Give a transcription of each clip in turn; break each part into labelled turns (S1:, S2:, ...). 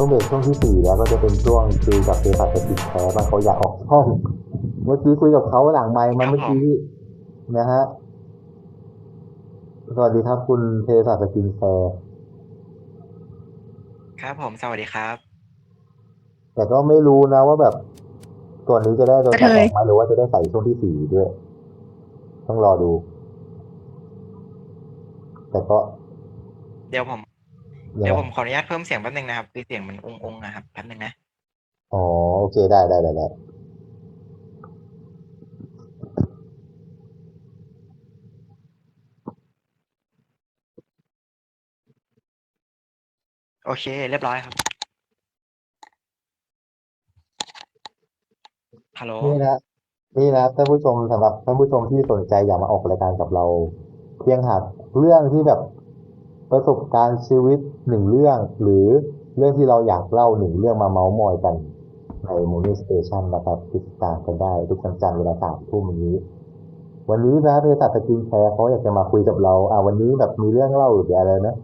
S1: ช่วงเบรกช่วงที่สี่แล้วก็จะเป็นช่วงคุยกับเภสัชกิจแพ้บางเขาอยากออกห้องเมื่อกี้คุยกับเขาหลังไมค์มาเมื่อกี้นะฮะสวัสดีครับ คุณเภสัชกินแฟร์
S2: ครับผมสวัสดีครับ
S1: แต่ก็ไม่รู้นะว่าแบบตัวนี้จะได้โดนตัดอ
S3: กระเท
S1: อยกไหมหรือว่าจะได้ใส่ช่วงที่สี่ด้วย ต้องรอดู แต่ก็
S2: เดี๋ยวผม
S1: ยัง
S2: เดี๋ยว
S1: ไง
S2: ผมขออนุญาตเพิ่มเสียงแป๊บนึงนะครับคือเสียงมันององๆนะครับแป๊บนึงนะ
S1: อ๋อโอเคได้ได้ได้ได้
S2: โอเค เรียบร้อยครับ ฮัลโหล
S1: นี่นะ นี่นะท่านผู้ชมสำหรับท่านผู้ชมที่สนใจอยากมาออกรายการกับเรา เพียงหากเรื่องที่แบบ ประสบการณ์ชีวิตหนึ่งเรื่อง หรือเรื่องที่เราอยากเล่าหนึ่งเรื่องมาเมาส์มอยกันในมูนี่สเตชันนะครับติดตามกันได้ทุกวันจันทร์เวลาสามทุ่มนี้ วันนี้นะเภสัชสกินแคร์เขาอยากจะมาคุยกับเรา อ่าวันนี้แบบมีเรื่องเล่าหรืออะไรนะ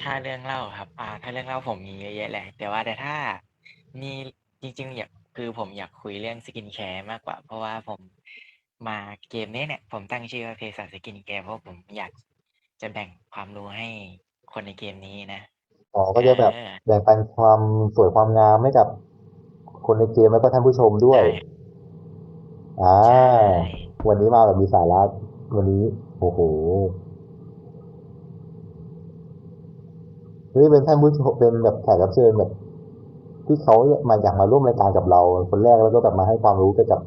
S2: ถ้าเรื่องเล่าครับ อ่า ถ้าเรื่องเล่าผมมีเยอะแยะแหละ แต่ว่าแต่ถ้ามีจริง ๆ อยากคือผมอยากคุยเรื่องสกินแคร์มากกว่า เพราะว่าผมมาเกมนี้เนี่ยผมตั้งชื่อว่าเภสัชสกินแคร์เพราะผมอยาก จะแบ่งความรู้ให้คนในเกมนี้นะ
S1: อ๋อก็จะแบบ
S2: เออ
S1: แบ่งปันความสวยความงามให้กับคนในเกมแล้วก็ท่านผู้ชมด้วย
S2: ใช่
S1: อ่า
S2: ใช่
S1: วันนี้มาแบบมีสาระวันนี้ โอ้โหนี่เป็นท่านผู้ชมเป็นแบบแขกรับเชิญแบบ ที่เขามาอยากมาร่วมรายการกับเราคนแรกแล้วก็แบบมาให้ความรู้เกี่ยวกับ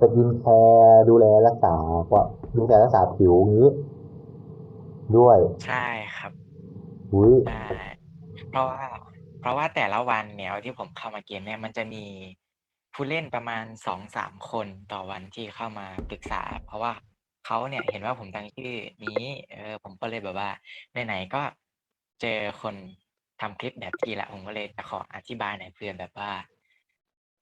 S1: สกินแคร์ดูแลรักษาว่าดูแลรักษาผิวอย่างนี้ ด้วย
S2: ใช่ครับ
S1: อุ้ย
S2: ใช่เพราะว่า เพราะว่าแต่ละวันเนี่ยที่ผมเข้ามาเกมเนี่ยมันจะมีผู้เล่นประมาณสองสามคนต่อวันที่เข้ามาปรึกษา เพราะว่าเขาเนี่ยเห็นว่าผมตั้งชื่อนี้ เออ ผมก็เลยแบบว่าไหนๆก็เจอคนทำคลิปแบบที่ละผมก็เลยจะขออธิบายหน่อยเพื่อแบบว่า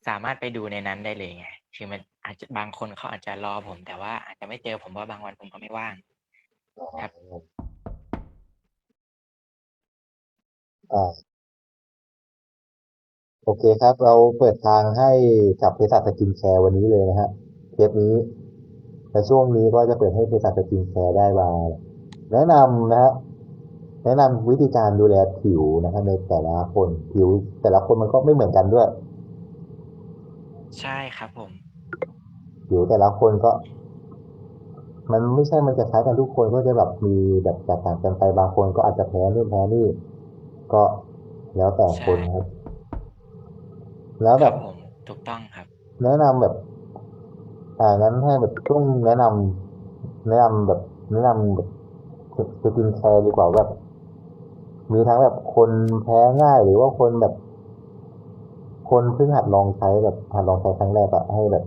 S2: สามารถไปดูในนั้นได้เลยไงคือมันอาจจะบางคนเขาอาจจะรอผม แต่ว่าอาจจะไม่เจอผมเพราะบางวันผมก็ไม่ว่าง ครับ
S1: อ่า โอเคครับ เราเปิดทางให้กับเภสัชสกินแคร์วันนี้เลยนะฮะเทปนี้ในช่วงนี้ก็จะเปิดให้เภสัชสกินแคร์ได้มาแนะนำนะฮะแนะนำวิธีการดูแลผิวนะฮะในแต่ละคนผิว แต่ละคนมันก็ไม่เหมือนกันด้วย
S2: ใช่ครับผม
S1: ผิวแต่ละคนก็ มันไม่ใช่มันจะคล้ายกันทุกคนก็จะแบบมีแบบแตกต่างกันไปบางคนก็อาจจะแพ้นู่นแพ้นี่ ก็แล้วแต่คนครับ แล้ว
S2: ค
S1: แบ
S2: รับบผมถูกต้องครับ
S1: แนะนำแบบอ่างั้นให้แบบช่วงแนะนำแนะนำแบบ แนะนำแบบสกินแคร์ดีกว่าแบบ มีทั้งแบบคนแพ้ง่ายหรือว่าคนแบบ คนเพิ่งหัดลองใช้แบบหัดลองใช้ครั้งแรกอะให้แบบ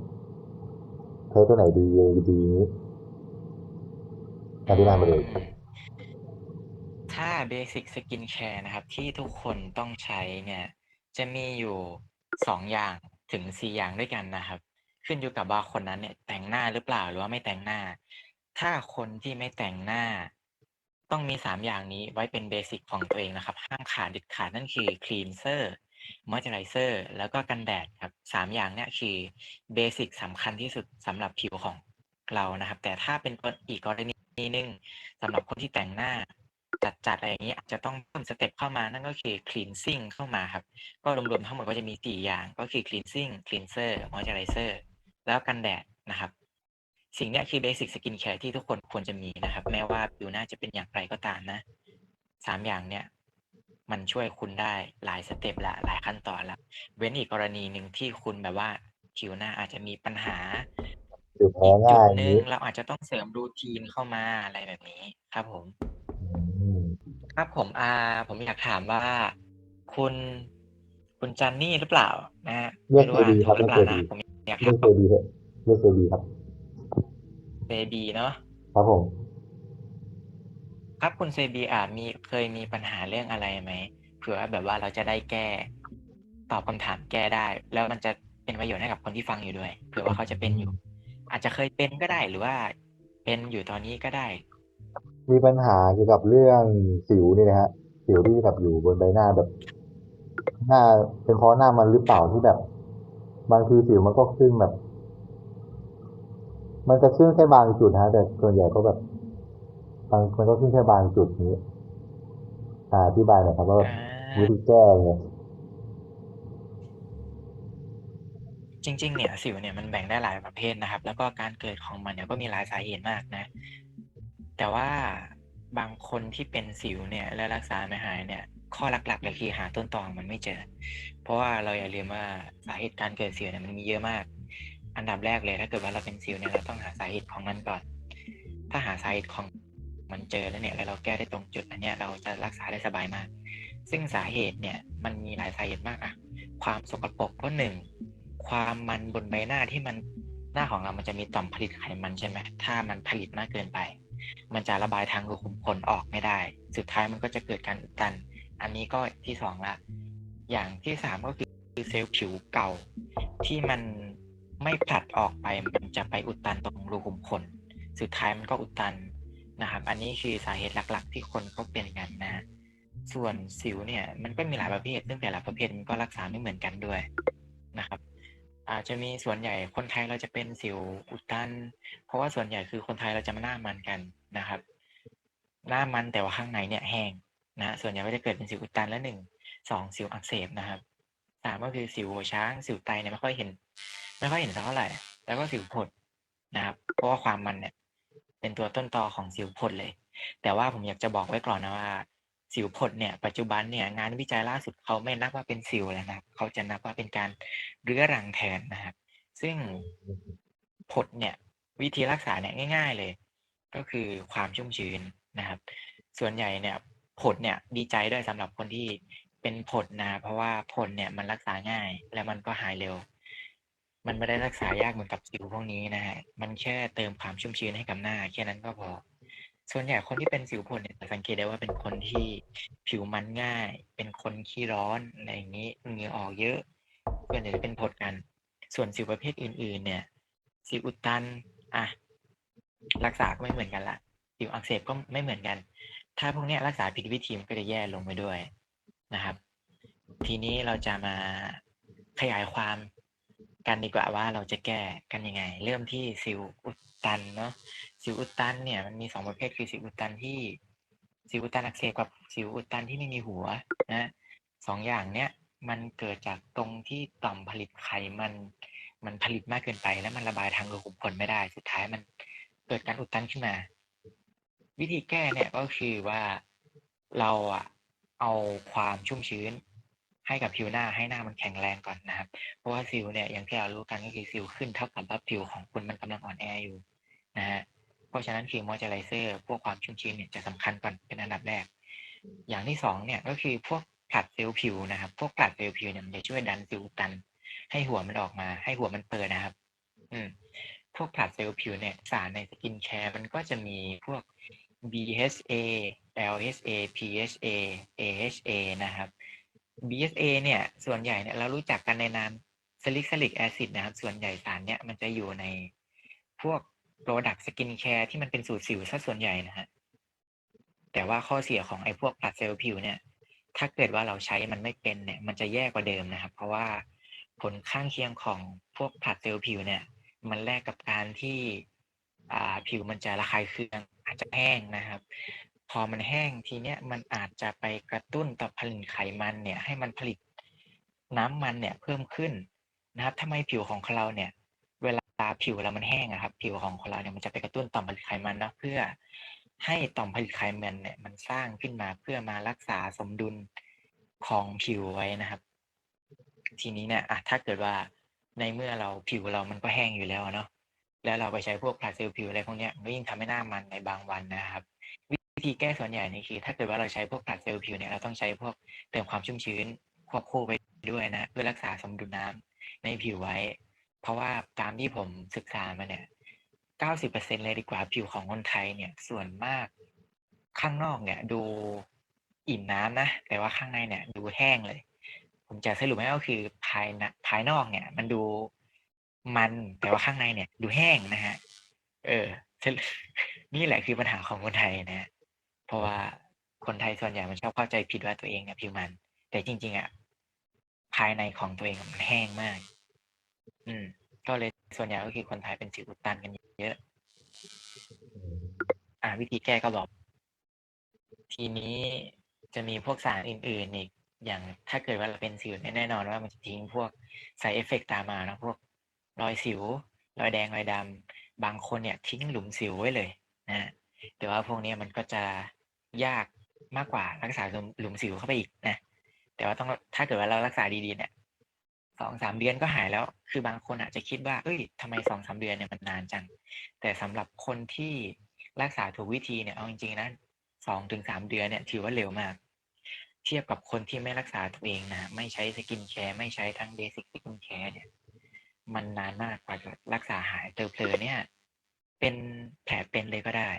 S1: ใช้ตัวไหนดีดีนี้อธิบายมาเลย
S2: อืม ถ้าเบสิ c สกินแคร์นะครับ ที่ทุกคนต้องใช้เนี่ย จะมีอยู่สองอย่างถึงสี่อย่างด้วยกันนะครับ ขึ้นอยู่กับว่าคนนั้นเนี่ยแต่งหน้าหรือเปล่าหรือว่าไม่แต่งหน้า ถ้าคนที่ไม่แต่งหน้า ต้องมีสามอย่างนี้ไว้เป็นเบสิกของตัวเองนะครับ ห้ามขาดเด็ดขาดนั่นคือคลีนเซอร์มอยเจอไรเซอร์แล้วก็กันแดดครับสามอย่างเนี่ยคือเบสิกสำคัญที่สุดสำหรับผิวของเรานะครับ แต่ถ้าเป็นอีกกรณีนึงสำหรับคนที่แต่งหน้า จัดๆอะไรอย่างนี้อาจจะต้องเพิ่มสเต็ปเข้ามานั่นก็คือ cleansing เข้ามาครับ ก็รวมๆทั้งหมดก็จะมีสี่อย่างก็คือ cleansing cleanser moisturizer แล้วกันแดดนะครับ สิ่งเนี้ยคือ basic skin care ที่ทุกคนควรจะมีนะครับ แม้ว่าผิวหน้าจะเป็นอย่างไรก็ตามนะสามอย่างเนี้ยมันช่วยคุณได้หลายสเต็ปละหลายขั้นตอนละเว้นอีกกรณีหนึ่งที่คุณแบบว่าผิวหน้าอาจจะมีปัญหา
S1: หรือแพ้
S2: อีกจุ
S1: ง่า
S2: ด
S1: ยอ
S2: ห
S1: ย่าง
S2: นึ่ง
S1: นี้
S2: เราอาจจะต้องเสริมรูทีนเข้ามาอะไรแบบนี้ครับผม
S1: อืม
S2: ครับผมอ่าผมอยากถามว่าคุณคุณจันนี่หรือเปล่า นะฮะ
S1: เรียก
S2: ไม่
S1: เค
S2: รู้
S1: ดี
S2: อ่าน
S1: ค
S2: ถู
S1: รับ
S2: กห
S1: เรี
S2: รื
S1: ย
S2: อกเป
S1: เค
S2: ล่า
S1: ดี
S2: นะผมอยาก
S1: เรีย
S2: ถากม
S1: เคดีเถอะเรียกเคดีครับ
S2: เบบีเนาะ
S1: ครับผม
S2: ครับคุณเซบีอ่ามีเคยมีปัญหาเรื่องอะไรไหมเผื่อว่าแบบว่าเราจะได้แก้ ตอบคำถามแก้ได้ แล้วมันจะเป็นประโยชน์ให้กับคนที่ฟังอยู่ด้วยเผื่อว่าเขาจะเป็นอยู่ อาจจะเคยเป็นก็ได้หรือว่าเป็นอยู่ตอนนี้ก็ได้
S1: มีปัญหาเกี่ยวกับเรื่องสิวนี่นะฮะสิวที่แบบอยู่บนใบหน้าแบบ หน้าเป็นเพราะหน้ามันหรือเปล่าที่แบบ บางทีสิวมันก็ขึ้นแบบ มันจะขึ้นแค่บางจุดนะฮะ แต่ส่วนใหญ่ก็แบบบางมันก็ขึ้นแค่บางจุดนี้ อ่าอธิบายหน่อยครับว่าแบบ
S2: อ่า
S1: วิธีแก้เนี่ย
S2: จริงๆ เนี่ยสิวเนี่ยมันแบ่งได้หลายประเภทนะครับ แล้วก็การเกิดของมันเนี่ยก็มีหลายสาเหตุมากนะ แต่ว่าบางคนที่เป็นสิวเนี่ย และรักษาไม่หายเนี่ย ข้อหลักๆเลยคือหาต้นตอของมันไม่เจอ เพราะว่าเราอย่าลืมว่าสาเหตุการเกิดสิวเนี่ยมันมีเยอะมาก อันดับแรกเลยถ้าเกิดว่าเราเป็นสิวเนี่ยเราต้องหาสาเหตุของมันก่อน ถ้าหาสาเหตุของมันเจอแล้วเนี่ยแล้วเราแก้ได้ตรงจุดอันเนี้ยเราจะรักษาได้สบายมาก ซึ่งสาเหตุเนี่ยมันมีหลายสาเหตุมากอะความสกปรกก็หนึ่งความมันบนใบหน้าที่มันหน้าของเรามันจะมีต่อมผลิตไขมันใช่ไหมถ้ามันผลิตมากเกินไป มันจะระบายทางรูขุมขนออกไม่ได้ สุดท้ายมันก็จะเกิดการอุดตัน อันนี้ก็ที่สองละ อย่างที่สามก็คือเซลล์ผิวเก่า ที่มันไม่ผลัดออกไปมันจะไปอุดตันตรงรูขุมขน สุดท้ายมันก็อุดตันนะครับ อันนี้คือสาเหตุหลักๆ ที่คนเขาเป็นกันนะ ส่วนสิวเนี่ยมันก็มีหลายประเภท ซึ่งแต่ละประเภทมันก็รักษาไม่เหมือนกันด้วยนะครับ อาจจะมีส่วนใหญ่คนไทยเราจะเป็นสิวอุดตัน เพราะว่าส่วนใหญ่คือคนไทยเราจะมาหน้ามันกันนะครับ หน้ามันแต่ว่าข้างในเนี่ยแห้งนะส่วนใหญ่ก็จะเกิดเป็นสิวอุดตันและหนึ่งสองสิวอักเสบนะครับสามก็คือสิวหัวช้างสิวไตเนี่ยไม่ค่อยเห็น ไม่ค่อยเห็นสักเท่าไหร่ แล้วก็สิวผดนะครับ เพราะว่าความมันเนี่ย เป็นตัวต้นตอของสิวผดเลย แต่ว่าผมอยากจะบอกไว้ก่อนนะว่า สิวผดเนี่ยปัจจุบันเนี่ยงานวิจัยล่าสุดเขาไม่นับว่าเป็นสิวแล้วนะเขาจะนับว่าเป็นการเรื้อรังแทนนะครับ ซึ่งผดเนี่ยวิธีรักษาเนี่ยง่าย ๆเลย ก็คือความชุ่มชื้นนะครับ ส่วนใหญ่เนี่ยผดเนี่ยดีใจด้วยสำหรับคนที่เป็นผดนะเพราะว่าผดเนี่ยมันรักษาง่าย และมันก็หายเร็ว มันไม่ได้รักษายากเหมือนกับสิวพวกนี้นะฮะมันแค่เติมความชุ่มชื้นให้กับหน้าแค่นั้นก็พอ ส่วนใหญ่คนที่เป็นสิวผดเนี่ยจะสังเกตได้ว่าเป็นคนที่ผิวมันง่าย เป็นคนขี้ร้อนอะไรอย่างนี้เหงื่อออกเยอะส่วนใหญ่จะเป็นผดกัน ส่วนสิวประเภทอื่น ๆ เนี่ย สิวอุดตันอะรักษาก็ไม่เหมือนกันละสิวอักเสบก็ไม่เหมือนกัน ถ้าพวกนี้รักษาผิดวิธีมันก็จะแย่ลงไปด้วยนะครับ ทีนี้เราจะมาขยายความ กันดีกว่าว่าเราจะแก้กันยังไง เริ่มที่สิวอุดตันเนาะสิวอุดตันเนี่ยมันมีสองประเภทคือสิวอุดตันที่สิวอุดตันอักเสบกับสิวอุดตันที่ไม่มีหัวนะสองอย่างเนี้ยมันเกิดจากตรงที่ต่อมผลิตไขมันมันผลิตมากเกินไป แล้วมันระบายทางรูขุมขนไม่ได้ สุดท้ายมันเกิดการอุดตันขึ้นมา วิธีแก้เนี่ยก็คือว่าเราอะเอาความชุ่มชื้น ให้กับผิวหน้าให้หน้ามันแข็งแรงก่อนนะครับ เพราะว่าสิวเนี่ยอย่างที่เรารู้กันก็คือสิวขึ้นเท่ากับว่าผิวของคุณมันกำลังอ่อนแออยู่นะฮะเพราะฉะนั้นครีมมอยเจอไรเซอร์พวกความชุ่มชื้นเนี่ยจะสำคัญก่อนเป็นอันดับแรก อย่างที่สองเนี่ยก็คือพวกผลัดเซลล์ผิวนะครับ พวกผลัดเซลล์ผิวเนี่ยมันจะช่วยดันสิวตัน ให้หัวมันออกมา ให้หัวมันเปิดนะครับ อืมพวกผลัดเซลล์ผิวเนี่ยสารในสกินแคร์มันก็จะมีพวก BHA LHA PHA AHA นะครับ BHA เนี่ย ส่วนใหญ่เนี่ยเรารู้จักกันในนามซ a ลิกซิลิกแอซิดนะครับ ส่วนใหญ่สารเนี่ยมันจะอยู่ในพวกโปรดักต์สกินแคร์ที่มันเป็นสูตรสิวซะส่วนใหญ่นะฮะ แต่ว่าข้อเสียของไอ้พวกผลัดเซลล์ผิวเนี่ย ถ้าเกิดว่าเราใช้มันไม่เป็นเนี่ย มันจะแย่กว่าเดิมนะครับ เพราะว่าผลข้างเคียงของพวกผลัดเซลล์ผิวเนี่ย มันแลกกับการที่อ่าผิวมันจะระคายเคืองอาจจะแห้งนะครับ พอมันแห้งทีเนี้ยมันอาจจะไปกระตุ้นต่อผลิตไขมันเนี่ยให้มันผลิตน้ำมันเนี่ยเพิ่มขึ้นนะครับทำไมผิวของเราเนี่ย เวลาผิวเรามันแห้งอะครับ ผิวของเราเนี่ยมันจะไปกระตุ้นต่อมผลิตไขมันเนาะเพื่อให้ต่อมผลิตไขมันเนี่ยมันสร้างขึ้นมาเพื่อมารักษาสมดุลของผิวไว้นะครับ ทีนี้เนี่ยอะถ้าเกิดว่าในเมื่อเราผิวเรามันก็แห้งอยู่แล้วเนาะแล้วเราไปใช้พวกผลัดเซลล์ผิวอะไรพวกเนี้ยมันก็ยิ่งทำให้หน้ามันในบางวันนะครับว ธีแก้ส่วนใหญ่นี่คือถ้าเกิดว่าเราใช้พวกผลัดเซลล์ผิวเนี่ยเราต้องใช้พวกเติมความชุ่มชื้นควบคู่ไปด้วยนะ เพื่อรักษาสมดุลน้ำในผิวไว้ เพราะว่าตามที่ผมศึกษามาเนี่ย90%เลยดีกว่าผิวของคนไทยเนี่ยส่วนมากข้างนอกเนี่ยดูอิ่มน้ำนะ แต่ว่าข้างในเนี่ยดูแห้งเลย ผมจะสรุปให้ก็คือภายในภายนอกเนี่ย มันดูมันแต่ว่าข้างในเนี่ย ดูแห้งนะฮะ เออ นี่แหละคือปัญหาของคนไทยนะ เพราะว่าคนไทยส่วนใหญ่มันชอบเข้าใจผิดว่าตัวเองเนี่ยผิวมัน แต่จริง ๆอะภายในของตัวเองมันแห้งมาก อืม ก็เลยส่วนใหญ่ก็คือคนไทยเป็นสิวอุดตันกันเยอะ อ่า วิธีแก้ก็บอกทีนี้จะมีพวกสารอื่นๆอีกอย่างถ้าเกิดว่าเราเป็นสิวแน่นอนว่ามันจะทิ้งพวก side effect ตามมานะพวกรอยสิว รอยแดงรอยดำบางคนเนี่ยทิ้งหลุมสิวไว้เลย แต่ว่าพวกนี้มันก็จะยากมากกว่ารักษาหลุมสิวเข้าไปอีกนะแต่ว่าต้องถ้าเกิดว่าเรารักษาดีๆเนี่ยสองสามเดือนก็หายแล้ว คือบางคนอาจจะคิดว่าเอ้ยทำไมสองสามเดือนเนี่ยมันนานจัง แต่สำหรับคนที่รักษาถูกวิธีเนี่ยเอาจริงๆนะสองถึงสามเดือนเนี่ยถือว่าเร็วมาก เทียบกับคนที่ไม่รักษาตัวเองนะไม่ใช้สกินแคร์ไม่ใช้ทั้งเบสิกสกินแคร์เนี่ย มันนานมากกว่าจะรักษาหายเตอเพลอเนี่ย เป็นแผลเป็นเลยก็ได้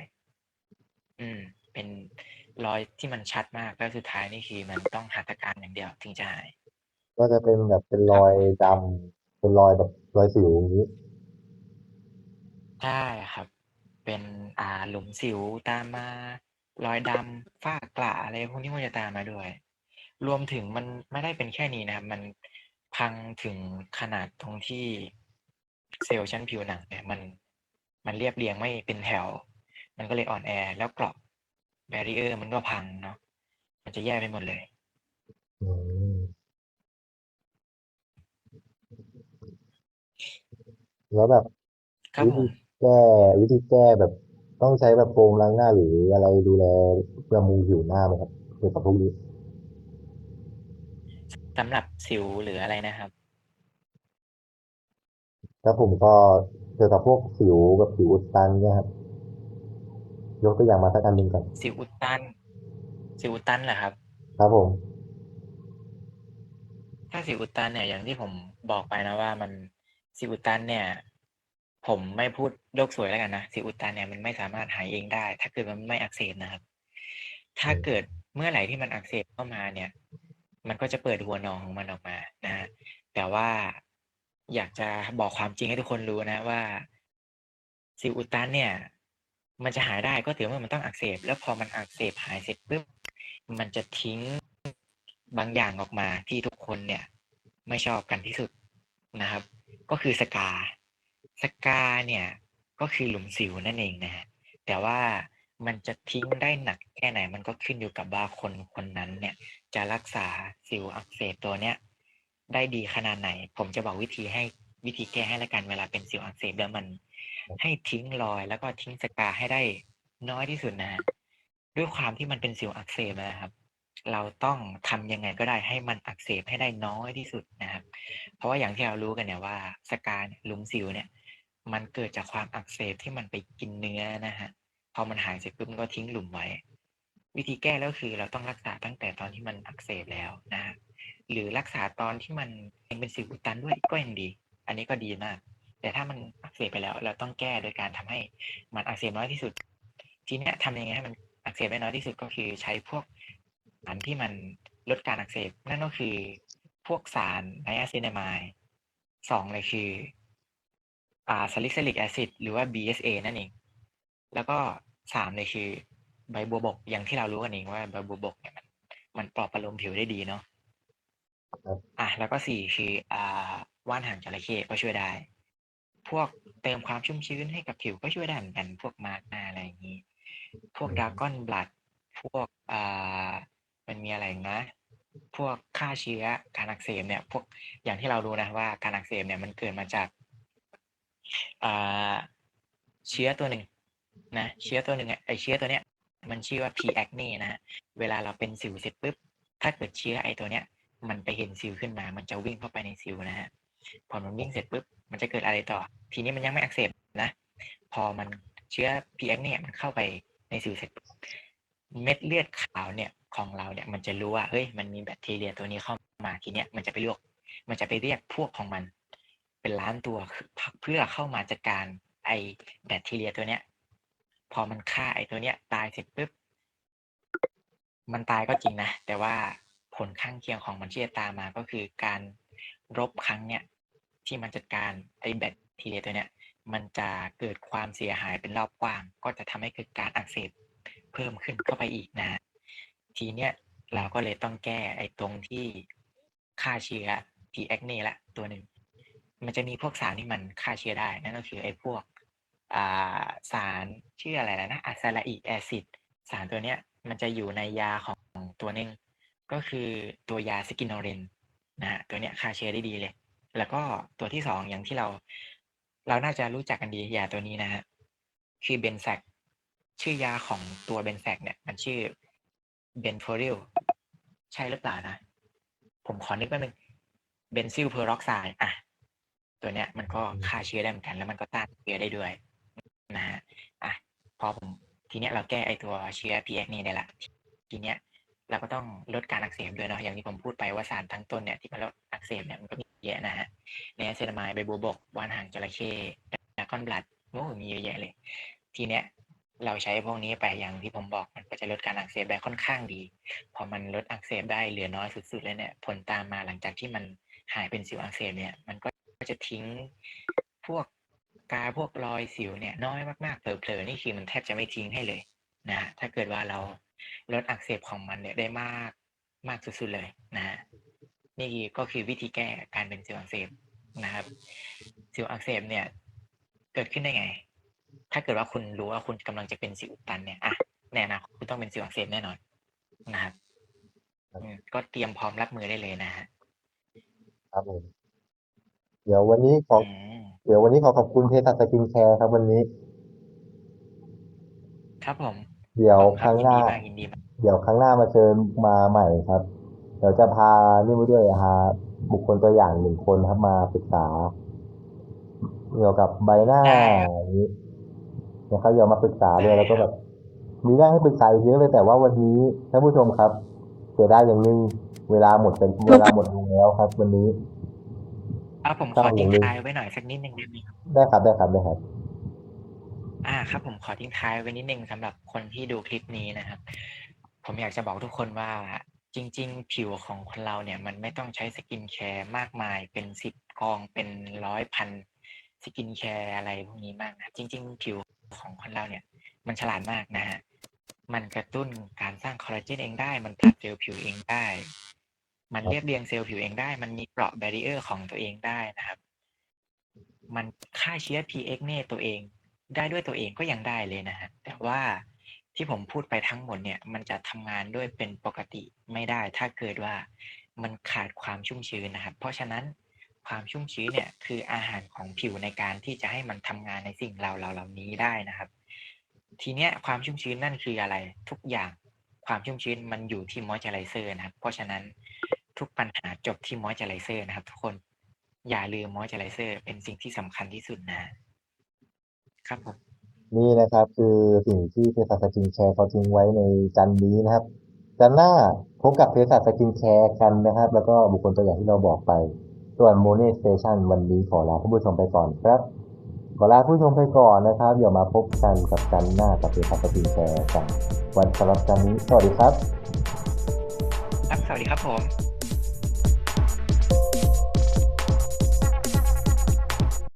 S2: อืม เป็นรอยที่มันชัดมาก แล้วสุดท้ายนี่คือมันต้องหัตถการอย่างเดียวถึงจะหาย
S1: ก็จะเป็นแบบเป็นรอยดำเป็นรอยแบบรอยสิวอย่างนี้
S2: ใช่ครับ เป็นอ่าหลุมสิวตามมารอยดำฝ้ากระอะไรพวกนี้มันจะตามมาด้วย รวมถึงมันไม่ได้เป็นแค่นี้นะครับ มันพังถึงขนาดตรงที่เซลล์ชั้นผิวหนังเนี่ยมันมันเรียบเรียงไม่เป็นแถว มันก็เลยอ่อนแอแล้วเกราะแบรีเออร์มันก็พังเนาะมันจะแย่ไปหมดเลย
S1: อืมแล้วแบบ
S2: ครับ
S1: วิ
S2: ผ
S1: ธี
S2: ม
S1: แก้วิธีแก้แบบต้องใช้แบบโฟมล้างหน้าหรืออะไรดูแลบำรุงผิวหน้าไหมครับเกี่ยวกับพวกนี้
S2: สำหรับสิวหรืออะไรนะครับ
S1: แล้วผมก็เกี่ยวกับพวกสิวแบบสิวอุดตันเนี่ยครับ ยกตัวอย่างมาสักอันหนึ่งก่อน
S2: สิวอุดตัน สิวอุดตันเหรอครับ
S1: ครับผม
S2: ถ้าสิวอุดตันเนี่ยอย่างที่ผมบอกไปนะว่ามันสิวอุดตันเนี่ย ผมไม่พูดโลกสวยแล้วกันนะสิวอุดตันเนี่ยมันไม่สามารถหายเองได้ ถ้าเกิดมันไม่อักเสบนะครับ ถ้าเกิดเมื่อไหร่ที่มันอักเสบเข้ามาเนี่ย มันก็จะเปิดหัวนองของมันออกมานะฮะแต่ว่าอยากจะบอกความจริงให้ทุกคนรู้นะว่าสิวอุดตันเนี่ย มันจะหายได้ก็ถือว่ามันต้องอักเสบ แล้วพอมันอักเสบหายเสร็จปุ๊บมันจะทิ้งบางอย่างออกมาที่ทุกคนเนี่ย ไม่ชอบกันที่สุดนะครับ ก็คือสกา สกาเนี่ยก็คือหลุมสิวนั่นเองนะฮะแต่ว่ามันจะทิ้งได้หนักแค่ไหน มันก็ขึ้นอยู่กับว่าคนคนนั้นเนี่ย จะรักษาสิวอักเสบตัวเนี้ยได้ดีขนาดไหน ผมจะบอกวิธีให้ วิธีแก้ให้ละกันเวลาเป็นสิวอักเสบแล้วมัน ให้ทิ้งรอยแล้วก็ทิ้งสกาให้ได้น้อยที่สุดนะฮะด้วยความที่มันเป็นสิวอักเสบนะครับ เราต้องทำยังไงก็ได้ให้มันอักเสบให้ได้น้อยที่สุดนะครับ เพราะว่าอย่างที่เรารู้กันเนี่ยว่าสกาเนี่ยหลุมสิวเนี่ย มันเกิดจากความอักเสบที่มันไปกินเนื้อนะฮะพอมันหายเสร็จปุ๊บมันก็ทิ้งหลุมไว้ วิธีแก้แล้วคือเราต้องรักษาตั้งแต่ตอนที่มันอักเสบแล้วนะฮะหรือรักษาตอนที่มันยังเป็นสิวอุดตันด้วยก็ยังดี อันนี้ก็ดีมาก แต่ถ้ามันอักเสบไปแล้ว เราต้องแก้โดยการทำให้มันอักเสบน้อยที่สุด ทีเนี้ยทำยังไงให้มันอักเสบได้น้อยที่สุดก็คือใช้พวกสารที่มันลดการอักเสบนั่นก็คือพวกสารไนอะซินามายสองเลยคืออ่าซาลิซิลิกแอซิดหรือว่า BSA นั่นเอง แล้วก็สามเลยคือใบบัวบกอย่างที่เรารู้กันเองว่าใบบัวบกเนี่ยมันมันปลอบประโลมผิวได้ดีเนาะ
S1: ครับ
S2: อะแล้วก็สี่คืออ่า ว่านหางจระเข้ก็ช่วยได้ พวกเติมความชุ่มชื้นให้กับผิวก็ช่วยได้เหมือนกัน พวกมาร์กหน้าอะไรอย่างนี้ พวกดราก้อนบลัด พวกอ่ามันมีอะไรอีกนะ พวกฆ่าเชื้อการอักเสบเนี่ย พวกอย่างที่เรารู้นะว่าการอักเสบเนี่ยมันเกิดมาจากอ่าเชื้อตัวหนึ่งนะเชื้อตัวหนึ่งอะไอเชื้อตัวเนี้ย มันชื่อว่า P acne นะฮะเวลาเราเป็นสิวเสร็จปุ๊บถ้าเกิดเชื้อไอตัวเนี้ย มันไปเห็นสิวขึ้นมา มันจะวิ่งเข้าไปในสิวนะฮะ พอมันวิ่งเสร็จปุ๊บมันจะเกิดอะไรต่อ ทีนี้มันยังไม่อักเสบนะ พอมันเชื้อ P acne เนี่ยมันเข้าไปในสิวเสร็จเม็ดเลือดขาวเนี่ยของเราเนี่ยมันจะรู้ว่าเฮ้ยมันมีแบคทีเรียตัวนี้เข้ามาทีเนี้ยมันจะไปเรียกมันจะไปเรียกพวกของมัน เป็นล้านตัวเพื่อเข้ามาจัดการไอแบคทีเรียตัวเนี้ย พอมันฆ่าไอตัวเนี้ย ตายเสร็จปุ๊บมันตายก็จริงนะ แต่ว่าผลข้างเคียงของมันที่จะตามมาก็คือการรบครั้งเนี้ย ที่มันจัดการไอแบคทีเรียตัวเนี้ยมันจะเกิดความเสียหายเป็นรอบกว้าง ก็จะทำให้เกิดการอักเสบเพิ่มขึ้นเข้าไปอีกนะ ทีเนี้ยเราก็เลยต้องแก้ไอ้ตรงที่ฆ่าเชื้อ P. acne ละตัวหนึ่ง มันจะมีพวกสารที่มันฆ่าเชื้อได้ นั่นก็คือไอ้พวกาสารชื่ออะไรแล้วนะอะซาลาอิกแอซิดสารตัวเนี้ยมันจะอยู่ในยาของตัวหนึงก็คือตัวยาสกินอเรนนะฮะตัวเนี้ยฆ่าเชื้อได้ดีเลย แล้วก็ตัวที่สองอย่างที่เรา เราน่าจะรู้จักกันดียาตัวนี้นะฮะคือเบนแซกชื่อยาของตัวเบนแซกเนี่ย มันชื่อเบนโฟริลใช่หรือเปล่านะ ผมขอนึกแป๊บนึงเบนซิลเพอร์อกไซด์อะ ตัวเนี้ยมันก็ฆ่าเชื้อได้เหมือนกัน แล้วมันก็ต้านเชื้อได้ด้วยนะฮะอะพอผมทีเนี้ยเราแก้ไอตัวเชื้อ PX นี่ได้ละ ทีเนี้ยเราก็ต้องลดการอักเสบด้วยเนาะอย่างที่ผมพูดไปว่าสารทั้งต้นเนี่ยที่มันลดอักเสบเนี่ยมันก็มี เยอะนะฮะในเซรามายใบบัวบกวานหางจระเข้ดากอนบลัดโอ้โหมีเยอะแยะเลย ทีเนี้ยเราใช้พวกนี้ไปอย่างที่ผมบอกมันก็จะลดการอักเสบได้ค่อนข้างดี พอมันลดอักเสบได้เหลือน้อยสุดๆเลยเนี่ยผลตามมาหลังจากที่มันหายเป็นสิวอักเสบเนี่ย มันก็จะทิ้งพวกกาพวกรอยสิวเนี่ยน้อยมากๆเผลอๆนี่คือมันแทบจะไม่ทิ้งให้เลยนะถ้าเกิดว่าเราลดอักเสบของมันเนี่ยได้มากมากสุดๆเลยนะ นี่ก็คือวิธีแก้การเป็นสิวอักเสบนะครับ สิวอักเสบเนี่ย เกิดขึ้นได้ไง ถ้าเกิดว่าคุณรู้ว่าคุณกำลังจะเป็นสิวอุดตันเนี่ยอะแน่นะคุณต้องเป็นสิวอักเสบแน่นอนนะครับอืมก็เตรียมพร้อมรับมือได้เลยนะฮะ
S1: ครับผมเดี๋ยววันนี้ขอ
S2: อืม
S1: เดี๋ยววันนี้ขอขอบคุณเพจสกินแคร์ครับวันนี้
S2: ครับผม
S1: เดี๋ยว
S2: ขอบ
S1: ค
S2: ณ
S1: รั้งหน้า
S2: ยินดีมากยินดีมาก
S1: เดี๋ยวครั้งหน้ามาเชิญมาใหม่ครับ เดี๋ยวจะพานี่มาด้วยพาบุคคลตัวอย่างหนึ่งคนครับมาปรึกษา เกี่ยวกับใบหน้าอย่างนี้นะครับเดี๋ยวมาปรึกษาเลยแล้วก็แบบมีเรื่องให้ปรึกษาอีกเยอะเลยแต่ว่าวันนี้ท่านผู้ชมครับเสียดายอย่างหนึ่งเวลาหมดเป็นเวลาหมดลงแล้วครับ วันนี้
S2: อะผม
S1: ครั
S2: ข
S1: บ
S2: อทิ้ง
S1: ผม
S2: ท้ายไว้หน่อยสักนิดหนึ่งได้ไหมครับ
S1: ได้ครับได้ครับได้ครับ
S2: อ่าครับ ผมขอทิ้งท้ายไว้นิดนึงสำหรับคนที่ดูคลิปนี้นะครับ ผมอยากจะบอกทุกคนว่า จริง ๆ ผิวของคนเราเนี่ยมันไม่ต้องใช้สกินแคร์มากมายเป็นสิบกองเป็นร้อยพันสกินแคร์อะไรพวกนี้มากนะจริง ๆ ผิวของคนเราเนี่ย มันฉลาดมากนะฮะมันกระตุ้นการสร้างคอลลาเจนเองได้ มันผลัดเซลล์ผิวเองได้ มันเรียบเรียงเซลล์ผิวเองได้ มันมีเกราะแบรีเออร์ของตัวเองได้นะครับ มันฆ่าเชื้อ PX เน่ตัวเองได้ด้วยตัวเองก็ยังได้เลยนะฮะแต่ว่า ที่ผมพูดไปทั้งหมดเนี่ยมันจะทำงานด้วยเป็นปกติไม่ได้ ถ้าเกิดว่ามันขาดความชุ่มชื้นนะครับ เพราะฉะนั้นความชุ่มชื้นเนี่ยคืออาหารของผิวในการที่จะให้มันทำงานในสิ่งเราเราเหล่านี้ได้นะครับ ทีเนี้ยความชุ่มชื้นนั่นคืออะไรทุกอย่างความชุ่มชื้นมันอยู่ที่มอยเจอไรเซอร์นะครับ เพราะฉะนั้นทุกปัญหาจบที่มอยเจอไรเซอร์นะครับ ทุกคนอย่าลืมมอยเจอไรเซอร์เป็นสิ่งที่สำคัญที่สุดนะครับผม
S1: นี่นะครับ คือสิ่งที่เภสัชสกินแคร์เขาทิ้งไว้ในจันนี้นะครับจันหน้าพบกับเภสัชสกินแคร์กันนะครับ แล้วก็บุคคลตัวอย่างที่เราบอกไป ส่วนโมเนสเตชันวันนี้ขอลาผู้ชมไปก่อนครับขอลาผู้ชมไปก่อนนะครับเดี๋ยวมาพบกันกับจันหน้ากับเภสัชสกินแคร์กันวันสำหรับจันนี้สวัสดีครับ
S2: ครับสวัสดีครับผม